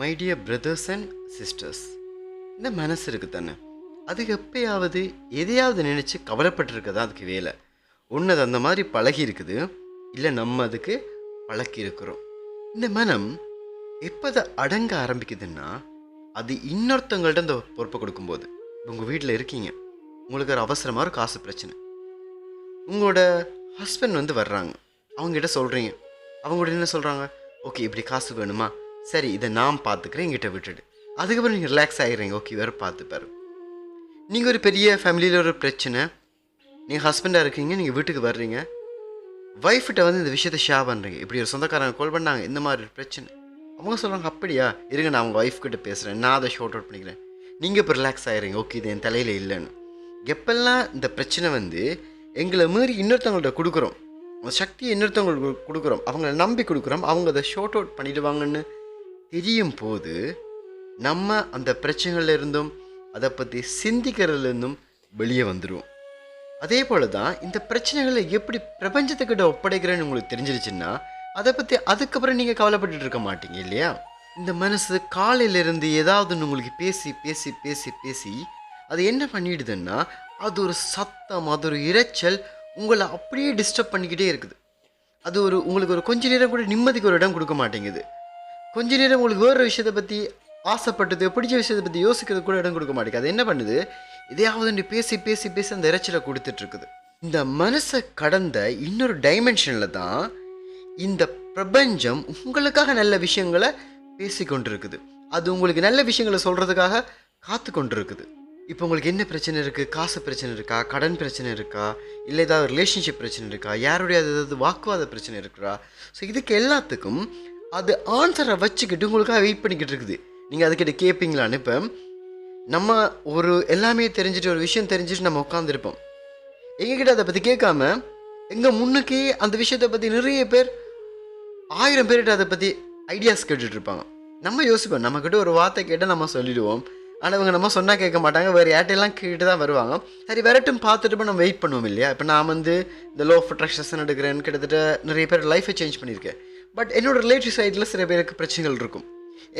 My dear brothers and sisters இந்த மனசு இருக்கு தானே அது எப்பயாவது எதையாவது நினச்சி கவலைப்பட்டிருக்கதா அதுக்கு வேலை? ஒன்று அது அந்த மாதிரி பழகி இருக்குது இல்லை நம்ம அதுக்கு பழக்கி இருக்கிறோம். இந்த மனம் எப்போ அதை அடங்க ஆரம்பிக்குதுன்னா அது இன்னொருத்தவங்கள்ட்ட இந்த பொறுப்பை கொடுக்கும்போது. உங்கள் வீட்டில் இருக்கீங்க. உங்களுக்கு ஒரு அவசரமாக ஒரு காசு பிரச்சனை. உங்களோட ஹஸ்பண்ட் வந்து வர்றாங்க. அவங்ககிட்ட சொல்கிறீங்க அவங்கள்ட்ட என்ன சொல்கிறாங்க ஓகே இப்படி காசு வேணுமா? சரி இதை நான் பார்த்துக்கிறேன் என்கிட்ட விட்டுடு. அதுக்கப்புறம் நீங்கள் ரிலாக்ஸ் ஆகிடுறீங்க ஓகே வேறு பார்த்துப்பாரு நீங்கள் ஒரு பெரிய ஃபேமிலியில் ஒரு பிரச்சனை. நீங்கள் ஹஸ்பண்டாக இருக்கீங்க நீங்கள் வீட்டுக்கு வர்றீங்க. ஒய்ஃப்கிட்ட வந்து இந்த விஷயத்தை ஷேர் பண்ணுறீங்க இப்படி ஒரு சொந்தக்காரங்க கால் பண்ணாங்க இந்த மாதிரி ஒரு பிரச்சனை. அவங்க சொல்கிறாங்க அப்படியா இருங்க நான் அவங்க ஒய்ஃப் கிட்ட பேசுகிறேன் நான் அதை ஷார்ட் அவுட் பண்ணிக்கிறேன். நீங்கள் இப்போ ரிலாக்ஸ் ஆகிறீங்க ஓகே இது என் தலையில் இல்லைன்னு. எப்பெல்லாம் இந்த பிரச்சனை வந்து எங்களை மீறி இன்னொருத்தவங்கள்ட்ட கொடுக்குறோம் சக்தியை இன்னொருத்தவங்களுக்கு கொடுக்குறோம் அவங்கள நம்பி கொடுக்குறோம் அவங்க அதை ஷார்ட் அவுட் பண்ணிடுவாங்கன்னு தெரியும் போது நம்ம அந்த பிரச்சனைகள்ல இருந்தும் அதை பற்றி சிந்திக்கிறதுலேருந்தும் வெளியே வந்துடுவோம் அதே போல தான் இந்த பிரச்சனைகளை எப்படி பிரபஞ்சத்துக்கிட்ட ஒப்படைக்கிறேன்னு உங்களுக்கு தெரிஞ்சிருச்சுன்னா அதை பற்றி அதுக்கப்புறம் நீங்கள் கவலைப்பட்டு இருக்க மாட்டீங்க இல்லையா? இந்த மனசு காலையிலேருந்து ஏதாவது உங்களுக்கு பேசி பேசி பேசி பேசி அது என்ன பண்ணிடுதுன்னா அது ஒரு சத்தம் அது ஒரு இரைச்சல் உங்களை அப்படியே டிஸ்டர்ப் பண்ணிக்கிட்டே இருக்குது. அது ஒரு உங்களுக்கு ஒரு கொஞ்ச நேரம் கூட நிம்மதிக்கு ஒரு இடம் கொடுக்க மாட்டேங்குது. கொஞ்ச நேரம் உங்களுக்கு வேறு விஷயத்தை பற்றி ஆசைப்பட்டது பிடிச்ச விஷயத்தை பற்றி யோசிக்கிறது கூட இடம் கொடுக்க மாட்டேங்குது. அது என்ன பண்ணுது? எதையாவது பேசி பேசி பேசி அந்த இறைச்சலை கொடுத்துட்ருக்குது. இந்த மனசை கடந்த இன்னொரு டைமென்ஷனில் தான் இந்த பிரபஞ்சம் உங்களுக்காக நல்ல விஷயங்களை பேசி கொண்டிருக்குது அது உங்களுக்கு நல்ல விஷயங்களை சொல்கிறதுக்காக காத்து கொண்டிருக்குது இப்போ உங்களுக்கு என்ன பிரச்சனை இருக்குது காசு பிரச்சனை இருக்கா? கடன் பிரச்சனை இருக்கா? இல்லை ஏதாவது ரிலேஷன்ஷிப் பிரச்சனை இருக்கா? யாருடைய ஏதாவது வாக்குவாத பிரச்சனை இருக்கிறா ஸோ இதுக்கு எல்லாத்துக்கும் அது ஆன்சரை வச்சுக்கிட்டு உங்களுக்காக வெயிட் பண்ணிக்கிட்டு இருக்குது. நீங்கள் அதுக்கிட்ட கேட்பீங்களான்னு இப்போ நம்ம ஒரு எல்லாமே தெரிஞ்சுட்டு ஒரு விஷயம் தெரிஞ்சுட்டு நம்ம உட்காந்துருப்போம் எங்ககிட்ட அதை பற்றி கேட்காம எங்கள் முன்னுக்கே அந்த விஷயத்தை பற்றி நிறைய பேர் ஆயிரம் பேர்கிட்ட அதை பற்றி ஐடியாஸ் கேட்டுட்ருப்பாங்க நம்ம யோசிப்போம். நம்மக்கிட்ட ஒரு வார்த்தை கேட்டால் நம்ம சொல்லிடுவோம். ஆனால் இவங்க நம்ம சொன்னால் கேட்க மாட்டாங்க. வேறு யார்ட்டையெல்லாம் கேட்டு தான் வருவாங்க. சரி வரட்டும் பார்த்துட்டு போய் நம்ம வெயிட் பண்ணுவோம் இல்லையா? இப்போ நான் வந்து இந்த லோ ஆஃப் அட்ராக்ஷன் எடுக்கிறேன்னு கிட்டத்தட்ட நிறைய பேர் லைஃபை சேஞ்ச் பண்ணியிருக்கேன். பட் என்னோட ரிலேட்டிவ் சைடில் சில பேருக்கு பிரச்சனைகள் இருக்கும்.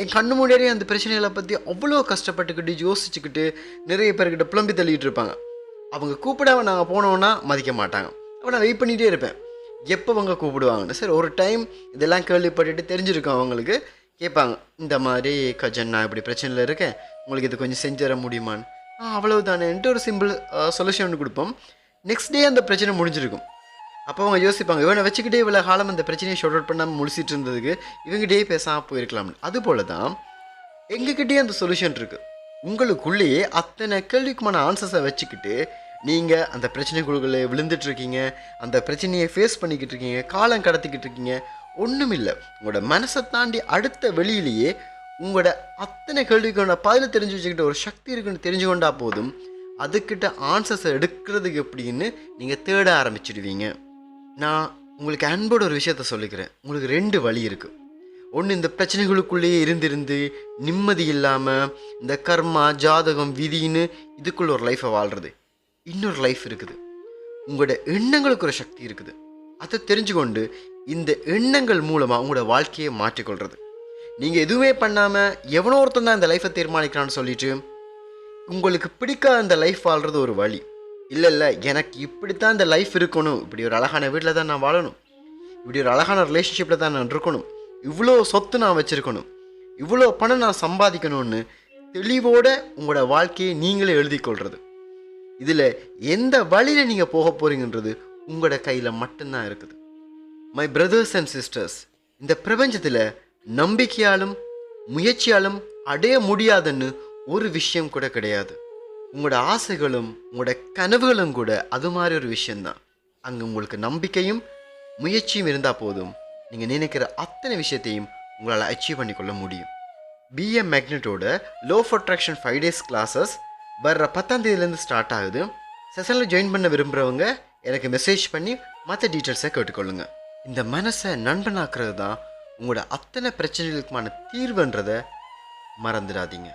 என் கண்ணு முன்னாடியே அந்த பிரச்சனைகளை பற்றி அவ்வளோ கஷ்டப்பட்டுக்கிட்டு யோசிச்சுக்கிட்டு நிறைய பேர்கிட்ட புலம்பி தள்ளிட்டு இருப்பாங்க. அவங்க கூப்பிடாம நாங்கள் போனோன்னா மதிக்க மாட்டாங்க. அப்போ நான் வெயிட் பண்ணிகிட்டே இருப்பேன். எப்போ அவங்க கூப்பிடுவாங்கன்னு. சரி ஒரு டைம் இதெல்லாம் கேள்விப்பட்டுட்டு தெரிஞ்சிருக்கோம் அவங்களுக்கு. கேட்பாங்க இந்த மாதிரி கஜன் நான் இப்படி பிரச்சனையில் இருக்கேன் உங்களுக்கு இது கொஞ்சம் செஞ்சு தர முடியுமான்னு? ஆ அவ்வளவு தானேன்ட்டு ஒரு சிம்பிள் சொல்யூஷன் கொடுப்போம். நெக்ஸ்ட் டே அந்த பிரச்சனை முடிஞ்சிருக்கும். அப்போ அவங்க யோசிப்பாங்க இவனை வச்சுக்கிட்டே இவ்வளோ காலம் அந்த பிரச்சனையை ஷார்ட் அவுட் பண்ணாமல் முடிச்சிட்டு இருந்ததுக்கு இவங்ககிட்டயே பேசாமல் போயிருக்கலாம்னு. அதுபோல தான் எங்ககிட்டயே அந்த சொல்யூஷன் இருக்குது உங்களுக்குள்ளேயே அத்தனை கேள்விக்குமான ஆன்சர்ஸை வச்சுக்கிட்டு நீங்கள் அந்த பிரச்சனைக்குழுக்களை விழுந்துட்டுருக்கீங்க அந்த பிரச்சனையை ஃபேஸ் பண்ணிக்கிட்டு இருக்கீங்க காலம் கடத்திக்கிட்டு இருக்கீங்க ஒன்றும் இல்லை. உங்களோட மனசை தாண்டி அடுத்த வெளியிலேயே உங்களோட அத்தனை கேள்விக்கான பதில் தெரிஞ்சு வச்சுக்கிட்ட ஒரு சக்தி இருக்குன்னு தெரிஞ்சுக்கொண்டா போதும். அதுக்கிட்ட ஆன்சர்ஸை எடுக்கிறதுக்கு எப்படின்னு நீங்கள் தேட ஆரம்பிச்சிடுவீங்க. நான் உங்களுக்கு அன்போட ஒரு விஷயத்த சொல்லிக்கிறேன். உங்களுக்கு ரெண்டு வழி இருக்குது ஒன்று இந்த பிரச்சனைகளுக்குள்ளேயே இருந்திருந்து நிம்மதி இல்லாமல் இந்த கர்மா ஜாதகம் விதின்னு இதுக்குள்ள ஒரு லைஃப்பை வாழ்கிறது இன்னொரு லைஃப் இருக்குது. உங்களோட எண்ணங்களுக்கு ஒரு சக்தி இருக்குது. அதை தெரிஞ்சுக்கொண்டு இந்த எண்ணங்கள் மூலமாக உங்களோட வாழ்க்கையை மாற்றிக்கொள்கிறது நீங்கள் எதுவுமே பண்ணாமல் எவனோ ஒருத்தன் தான் இந்த லைஃப்பை தீர்மானிக்கிறான்னு சொல்லிட்டு உங்களுக்கு பிடிக்காத அந்த லைஃப் வாழ்கிறது ஒரு வழி. இல்லை இல்லை. எனக்கு இப்படித்தான் இந்த லைஃப் இருக்கணும். இப்படி ஒரு அழகான வீட்டில் தான் நான் வாழணும். இப்படி ஒரு அழகான ரிலேஷன்ஷிப்பில் தான் நான் இருக்கணும். இவ்வளோ சொத்து நான் வச்சுருக்கணும். இவ்வளோ பணம் நான் சம்பாதிக்கணும்னு தெளிவோட உங்களோட வாழ்க்கையை நீங்களே எழுதிக்கொள்கிறது இதில் எந்த வழியில் நீங்கள் போக போகிறீங்கன்றது உங்களோட கையில் மட்டும்தான் இருக்குது. மை பிரதர்ஸ் அண்ட் சிஸ்டர்ஸ் இந்த பிரபஞ்சத்தில் நம்பிக்கையாலும் முயற்சியாலும் அடைய முடியாதுன்னு ஒரு விஷயம் கூட கிடையாது. உங்களோட ஆசைகளும் உங்களோட கனவுகளும் கூட அது மாதிரி ஒரு விஷயந்தான் அங்கே உங்களுக்கு நம்பிக்கையும் முயற்சியும் இருந்தால் போதும். நீங்கள் நினைக்கிற அத்தனை விஷயத்தையும் உங்களால் அச்சீவ் பண்ணிக்கொள்ள முடியும். PM மேக்னெட்டோட law of attraction five days classes வர்ற பத்தாம் தேதியிலேருந்து ஸ்டார்ட் ஆகுது. செஷனில் ஜாயின் பண்ண விரும்புகிறவங்க எனக்கு மெசேஜ் பண்ணி மற்ற டீட்டெயில்ஸை கேட்டுக்கொள்ளுங்க. இந்த மனசை நண்பனாக்குறது தான் உங்களோட அத்தனை பிரச்சனைகளுக்குமான தீர்வுன்றதை மறந்துடாதீங்க.